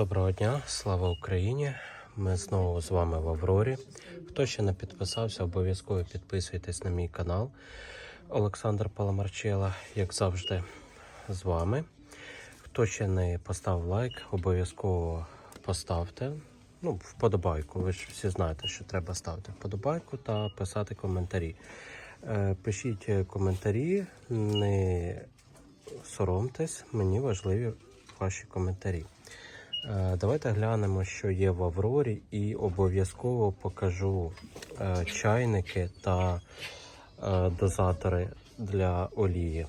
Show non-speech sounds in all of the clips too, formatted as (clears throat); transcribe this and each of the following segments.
Доброго дня, слава Україні! Ми знову з вами в Аврорі. Хто ще не підписався, обов'язково підписуйтесь на мій канал. Олександр Паламарчела, як завжди, з вами. Хто ще не поставив лайк, обов'язково поставте. Ну, вподобайку. Ви ж всі знаєте, що треба ставити вподобайку та писати коментарі. Е, Пишіть коментарі, не соромтесь, мені важливі ваші коментарі. Е, Давайте глянемо, що є в Аврорі, і обов'язково покажу е, чайники та е, дозатори для олії.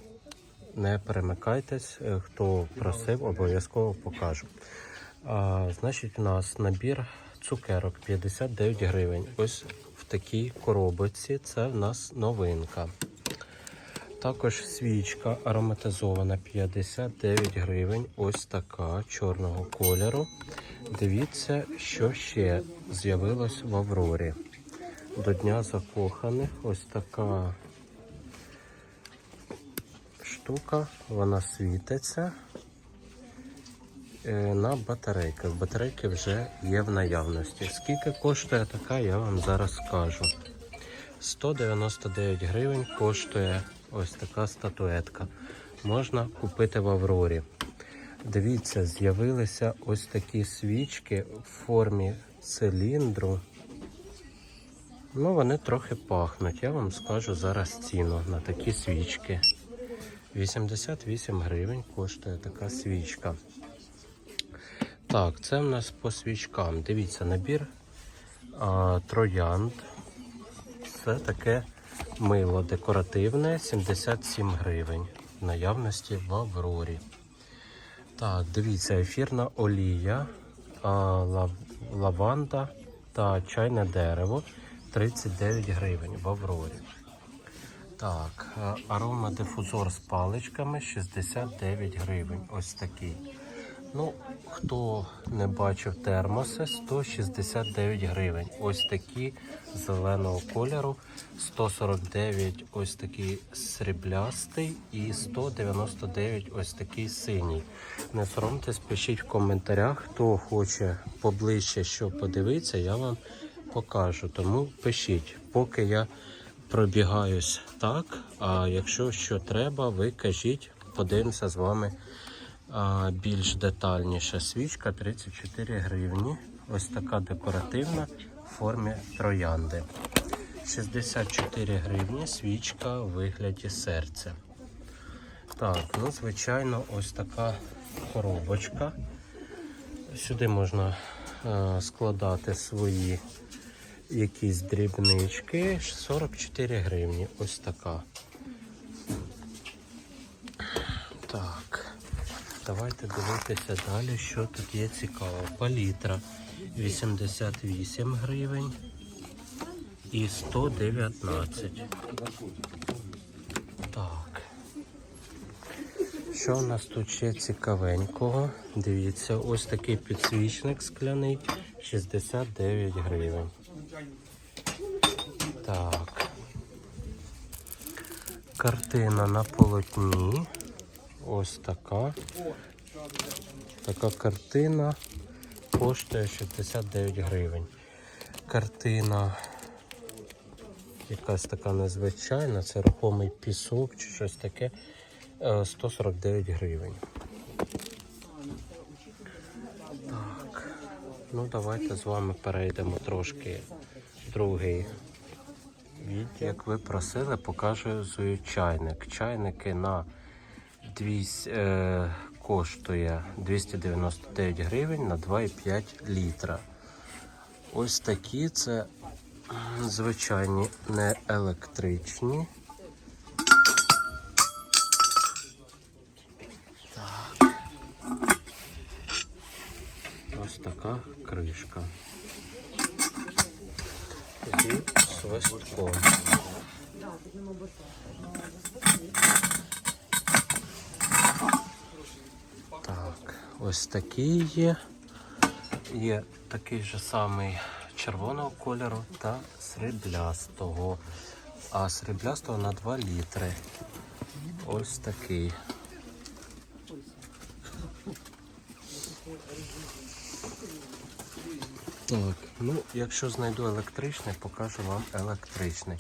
Не перемикайтесь, хто просив, обов'язково покажу. Значить, у нас набір цукерок 59 гривень. Ось в такій коробочці. Це в нас новинка. Також свічка ароматизована 59 гривень. Ось така чорного кольору. Дивіться, що ще з'явилось в Аврорі. До Дня закоханих ось така штука, вона світиться е, на батарейках. Батарейки вже є в наявності. Скільки коштує така, я вам зараз скажу. 199 гривень коштує ось така статуетка. Можна купити в Аврорі. Дивіться, з'явилися ось такі свічки в формі циліндру. Ну, вони трохи пахнуть. Я вам скажу зараз ціну на такі свічки. 88 гривень коштує така свічка. Так, це в нас по свічкам. Дивіться, набір а, троянд. Це таке мило декоративне, 77 гривень. В наявності в Аврорі. Так, дивіться, ефірна олія, лав- лаванда та чайне дерево 39 гривень в Аврорі. Так, е, аромадифузор з паличками 69 гривень. Ось такий. Ну, хто не бачив термоси, 169 гривень. Ось такі зеленого кольору, 149 ось такий сріблястий і 199 ось такий синій. Не соромтесь, пишіть в коментарях, хто хоче поближче що подивитися, я вам покажу. Тому пишіть, поки я пробігаюсь так. А якщо що треба, ви кажіть, подивимося з вами більш детальніше. Свічка 34 гривні. Ось така декоративна в формі троянди. 64 гривні свічка у вигляді серця. Так, ну звичайно, ось така коробочка. Сюди можна е, складати свої якісь дрібнички. 44 гривні. Ось така. Так. Давайте дивитися далі, що тут є цікаво. Палітра 88 гривень і 119. Так. Що у нас тут ще цікавенького? Дивіться, ось такий підсвічник скляний 69 гривень. Так. Картина на полотні. Ось така. Така картина коштує 69 гривень. Картина якась така незвичайна, це рухомий пісок чи щось таке. е, 149 гривень. Так. Ну давайте з вами перейдемо трошки в другий як ви просили, показую чайник. Чайники на 200, е, коштує 299 гривень на 2,5 літра. Ось такі це звичайні не електричні. Так. Ось така кришка. Зі свистком. Так, ось такий є. Є такий же самий червоного кольору та сріблястого. А сріблястого на 2 літри. Ось такий. Так, ну якщо знайду електричний, покажу вам електричний.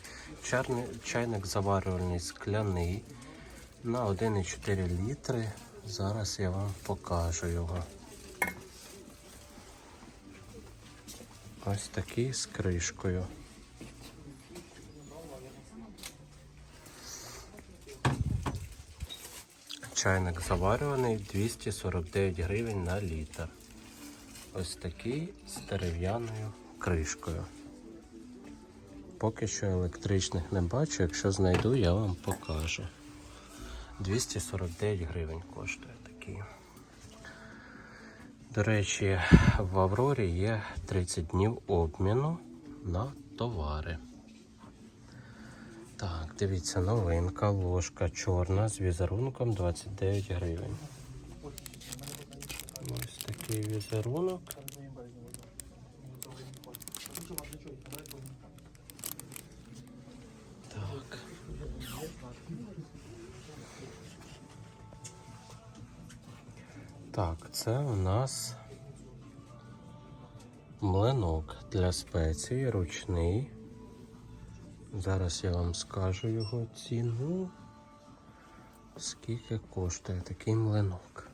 Чайник заварювальний скляний на 1,4 літри. Зараз я вам покажу його. Ось такий з кришкою. Чайник заварюваний 249 гривень на літр. Ось такий з дерев'яною кришкою. Поки що електричних не бачу, якщо знайду, я вам покажу. 249 гривень коштує такий. До речі, в Аврорі є 30 днів обміну на товари. Так, дивіться, новинка, ложка чорна з візерунком 29 гривень. Ось такий візерунок. Це у нас млинок для спецій, ручний. Зараз я вам скажу його ціну. Скільки коштує такий млинок?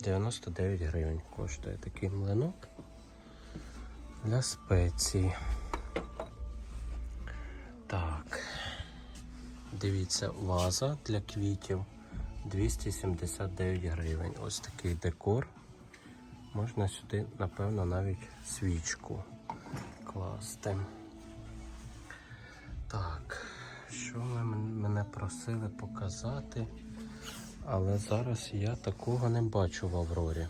Дев'яносто дев'ять гривень коштує такий млинок для спецій. Дивіться, ваза для квітів 279 гривень. Ось такий декор. Можна сюди, напевно, навіть свічку класти. Так, що ви мене просили показати, але зараз я такого не бачу в Аврорі.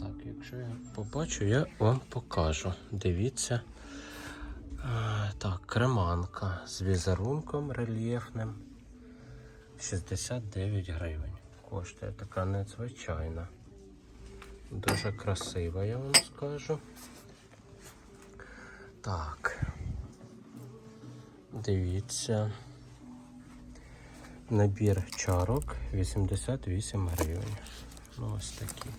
Так, якщо я побачу, я вам покажу. Дивіться. Так, креманка з візерунком рельєфним. 69 гривень. Коштує така незвичайна. Дуже красива, я вам скажу. Так. Дивіться. Набір чарок 88 гривень. Ну, ось такі.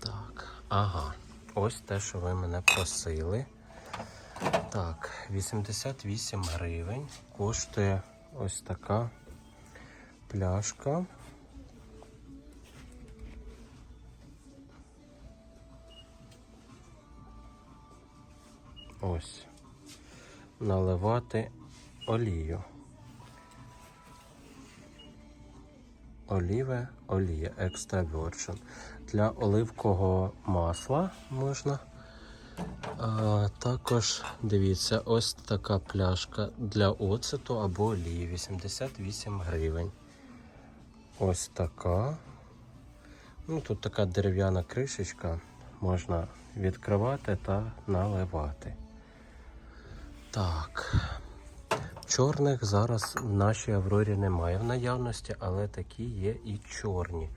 Так, ага. Ось те, що ви мене просили. Так, 88 гривень. Коштує ось така пляшка. Ось. Наливати олію. Оліве олія екстра virgin. Для оливкового масла можна. А, також дивіться, ось така пляшка для оцету або олії 88 гривень. Ось така. Ну, тут така дерев'яна кришечка, можна відкривати та наливати. Так. Чорних зараз в нашій Аврорі немає в наявності, але такі є і чорні.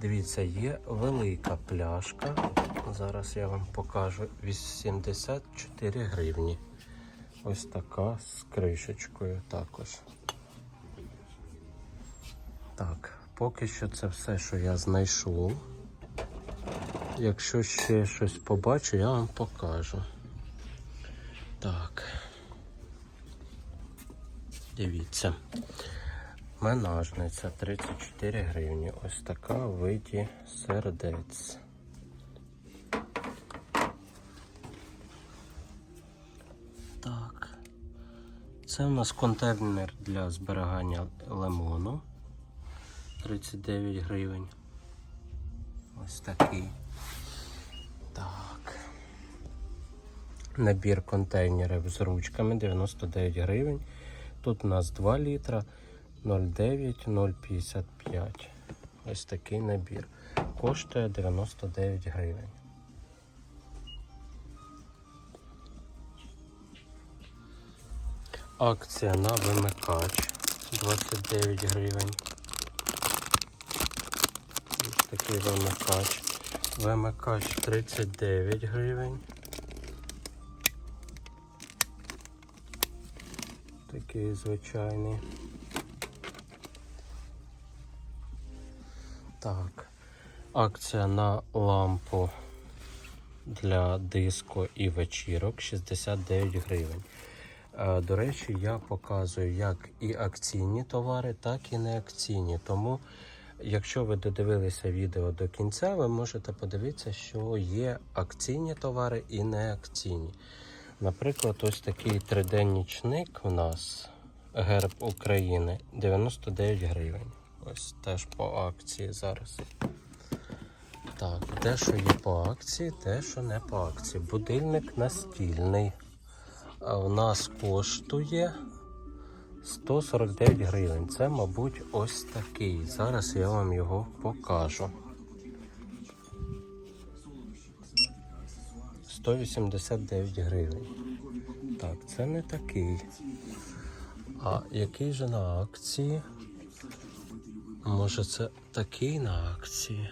Дивіться, є велика пляшка. Зараз я вам покажу 84 гривні. Ось така з кришечкою також. Так, поки що це все, що я знайшов. Якщо ще щось побачу, я вам покажу. Так. Дивіться. Менажниця 34 гривні. Ось така в виді сердець. Так. Це у нас контейнер для зберігання лимону. 39 гривень. Ось такий. Так. Набір контейнерів з ручками 99 гривень. Тут у нас 2 літра 0,9-0,55. Ось такий набір. Коштує 99 гривень. Акція на вимикач 29 гривень. Ось такий вимикач. Вимикач 39 гривень. Такий звичайний. Так. Акція на лампу для диско і вечірок 69 гривень. Е, До речі, я показую як і акційні товари, так і не акційні. Тому, якщо ви додивилися відео до кінця, ви можете подивитися, що є акційні товари і не акційні. Наприклад, ось такий 3D-нічник у нас герб України 99 гривень. Ось теж по акції зараз. Так, де що є по акції, де що не по акції. Будильник настільний. У нас коштує 149 гривень. Це, мабуть, ось такий. Зараз я вам його покажу. 189 гривень. Так, це не такий. А який же на акції? Може це такий на акції?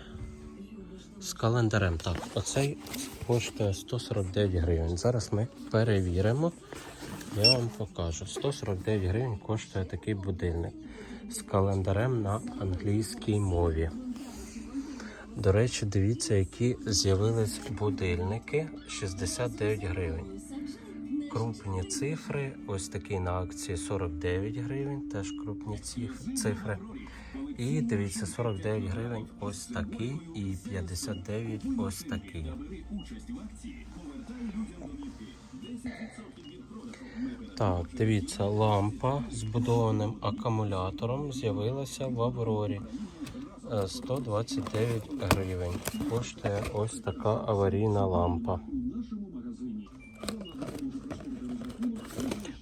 З календарем. Так, оцей коштує 149 гривень. Зараз ми перевіримо. Я вам покажу. 149 гривень коштує такий будильник з календарем на англійській мові. До речі, дивіться, які з'явились будильники 69 гривень. Крупні цифри, ось такий на акції 49 гривень, теж крупні цифри. І дивіться, 49 гривень ось такий і 59 ось такий. Так, дивіться, лампа з будованим акумулятором з'явилася в Аврорі. Е, 129 гривень. Коштує ось така аварійна лампа.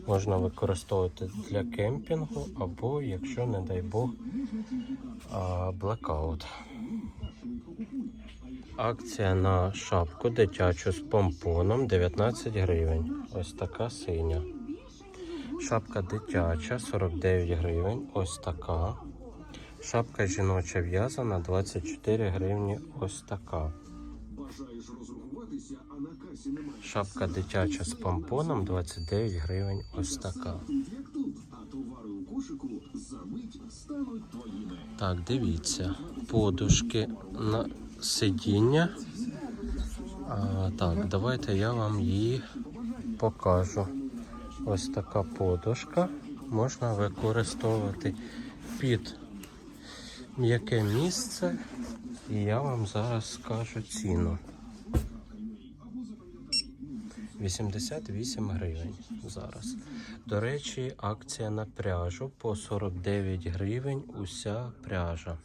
Можна використовувати для кемпінгу або, якщо, не дай Бог, блекаут. Акція на шапку дитячу з помпоном 19 гривень. Ось така синя. Шапка дитяча 49 гривень. Ось така. Шапка жіноча в'язана 24 гривні. Ось така. Шапка дитяча з помпоном 29 гривень. Ось така. Так, дивіться. Подушки на сидіння. А, так, давайте я вам її покажу. Ось така подушка можна використовувати під м'яке місце. І я вам зараз скажу ціну. 88 гривень зараз. До речі, акція на пряжу по 49 гривень уся пряжа.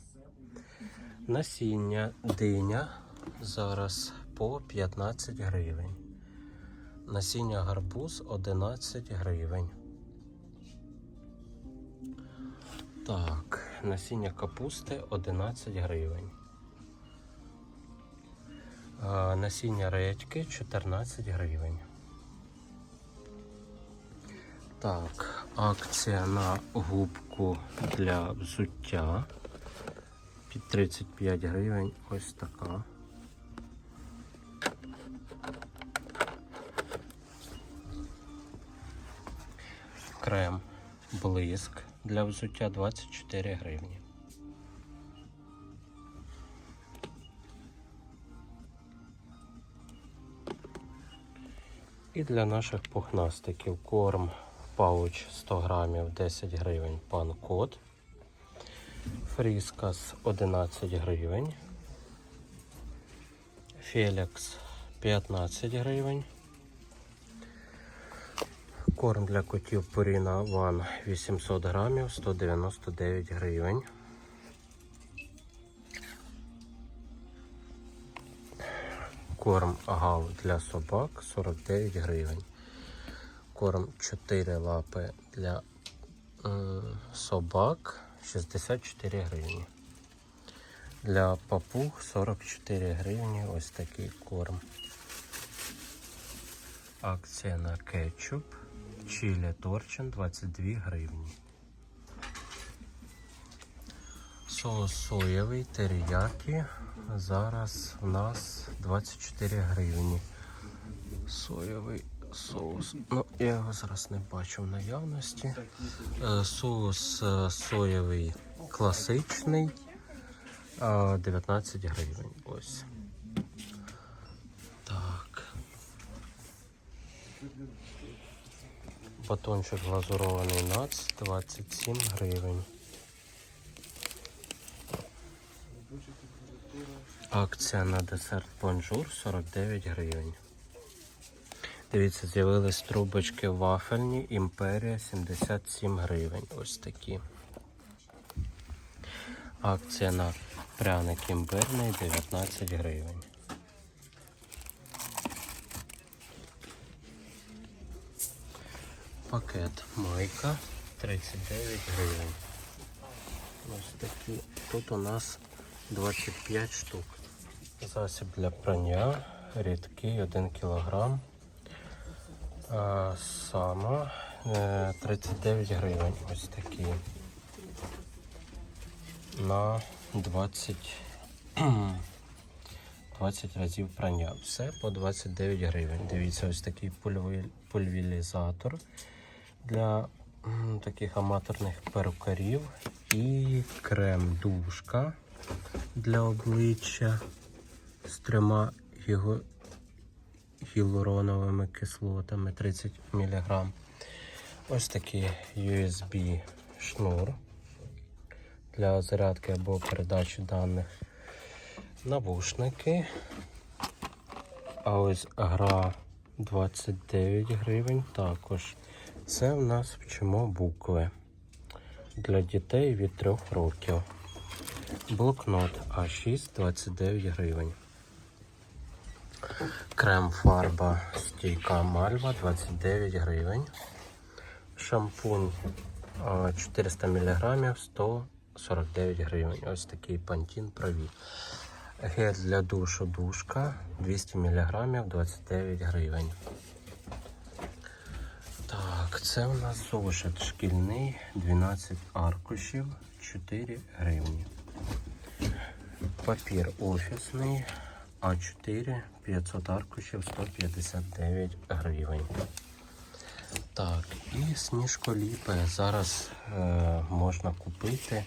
Насіння диня зараз по 15 гривень. Насіння гарбуз 11 гривень. Так, насіння капусти 11 гривень. Насіння редьки 14 гривень. Так, акція на губку для взуття під 35 гривень. Ось така. Крем блиск для взуття 24 гривні. І для наших пухнастиків корм пауч 100 грамів 10 гривень пан кот. Фріскас 11 гривень. Фелікс 15 гривень. Корм для котів Purina One 800 грамів 199 гривень. Корм Гал для собак 49 гривень. Корм 4 лапи для е, собак 64 гривні. Для папуг 44 гривні. Ось такий корм. Акція на кетчуп. Чилі Торчин 22 гривні. Соус соєвий теріякі зараз у нас 24 гривні. Соєвий соус. Ну, я його зараз не бачу в наявності. Е, Соус е, соєвий класичний. е, 19 гривень. Ось. Так. Батончик глазурований нац 27 гривень. Акція на десерт бонжур 49 гривень. Дивіться, з'явились трубочки вафельні Імперія 77 гривень. Ось такі. Акція на пряник імбирний 19 гривень. Пакет майка 39 гривень. Ось такі. Тут у нас 25 штук. Засіб для прання, рідкий 1 кг. Сама е, 39 гривень. Ось такі. На 20, 20 (clears throat) разів прання. Все по 29 гривень. Дивіться, ось такий пульві- пульвілізатор для таких аматорних перукарів. І крем-душка для обличчя з трьома його гіалуроновими кислотами 30 мг. Ось такий USB шнур для зарядки або передачі даних. Навушники. А ось гра 29 гривень також. Це в нас вчимо букви для дітей від 3 років. Блокнот А6 29 гривень. Крем фарба стійка мальва 29 гривень. Шампунь 400 мг 149 гривень. Ось такий пантін прові. Гель для душу душка 200 мг 29 гривень. Так, це у нас зошит шкільний 12 аркушів 4 гривні. Папір офісний А4 500 аркушів 159 гривень. Так, і сніжколіпи зараз е, можна купити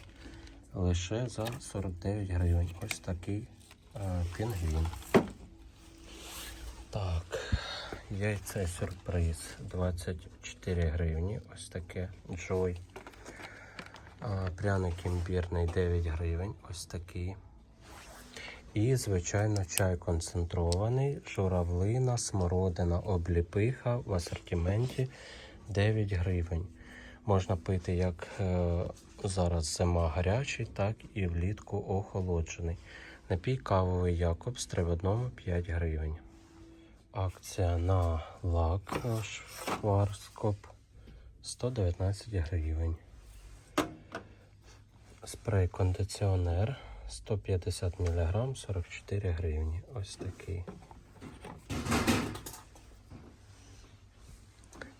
лише за 49 гривень. Ось такий е, пінгвін. Так, яйце сюрприз 24 гривні. Ось таке Джой. А, Пряник імбірний 9 гривень. Ось такий. І, звичайно, чай концентрований, журавлина, смородина, обліпиха в асортименті 9 гривень. Можна пити як е, зараз зима гарячий, так і влітку охолоджений. Напій кавовий Якобс 3 в одному 5 гривень. Акція на лак Шварскоп 119 гривень. Спрей кондиціонер 150 мг 44 гривні. Ось такий.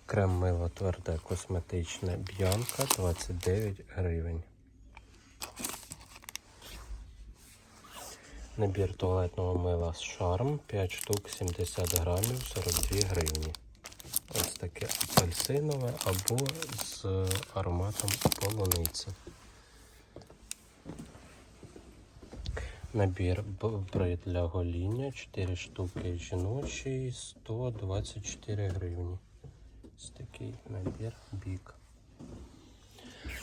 Крем мило тверде косметичне б'янка 29 гривень. Набір туалетного мила з шарм 5 штук 70 грамів 42 гривні. Ось таке апельсинове або з ароматом полуниці. Набір брид для гоління 4 штуки жіночий 124 гривні. Ось такий набір бік.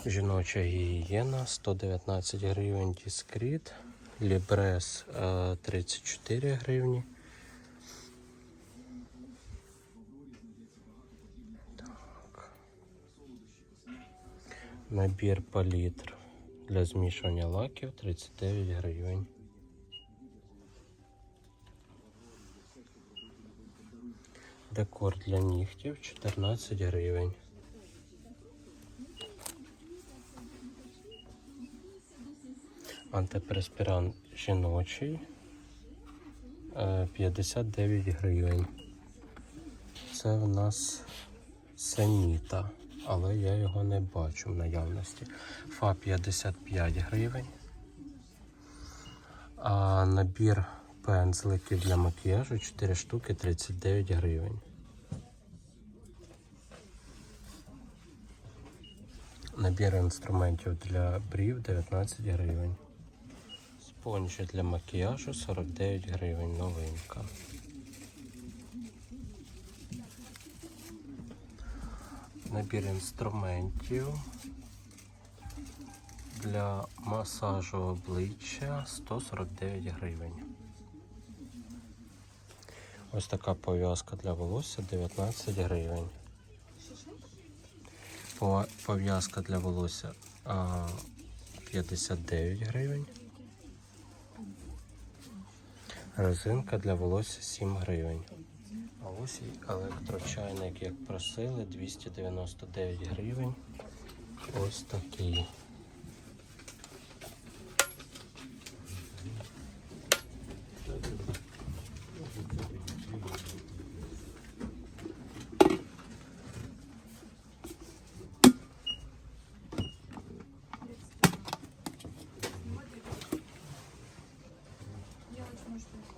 Жіноча гігієна 119 гривень дискріт. Лібрес е, 34 гривні. Так. Набір палітр для змішування лаків 39 гривень. Декор для нігтів 14 гривень. Антипреспірант жіночий е, 59 гривень. Це в нас Саніта, але я його не бачу в наявності. Фа 55 гривень. А набір пензлики для макіяжу 4 штуки 39 гривень. Набір інструментів для брів 19 гривень. Спонжі для макіяжу 49 гривень новинка. Набір інструментів для масажу обличчя 149 гривень. Ось така пов'язка для волосся 19 гривень. Пов'язка для волосся 59 гривень. Резинка для волосся 7 гривень. А ось електрочайник, як просили, 299 гривень. Ось такий.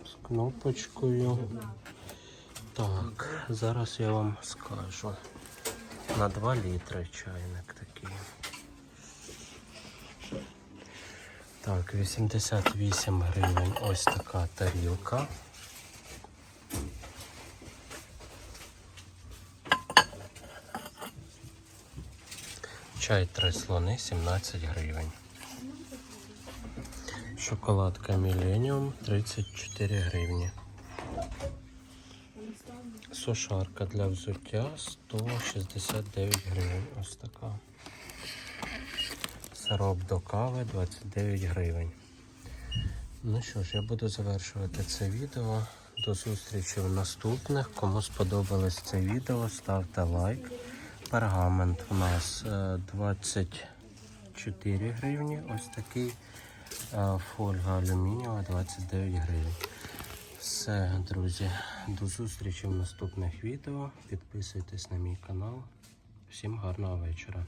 з кнопочкою. Так, зараз я вам скажу. На 2 літри чайник такий. Так, 88 гривень ось така тарілка. Чай три слони 17 гривень. Шоколадка Millennium 34 гривні. Сушарка для взуття 169 гривень. Ось така. Сироп до кави 29 гривень. Ну що ж, я буду завершувати це відео. До зустрічі в наступних. Кому сподобалось це відео, ставте лайк. Пергамент у нас е, 24 гривні. Ось такий. А Фольга алюмінієва 29 гривень. Все, друзі, до зустрічі в наступних відео. Підписуйтесь на мій канал. Всім гарного вечора.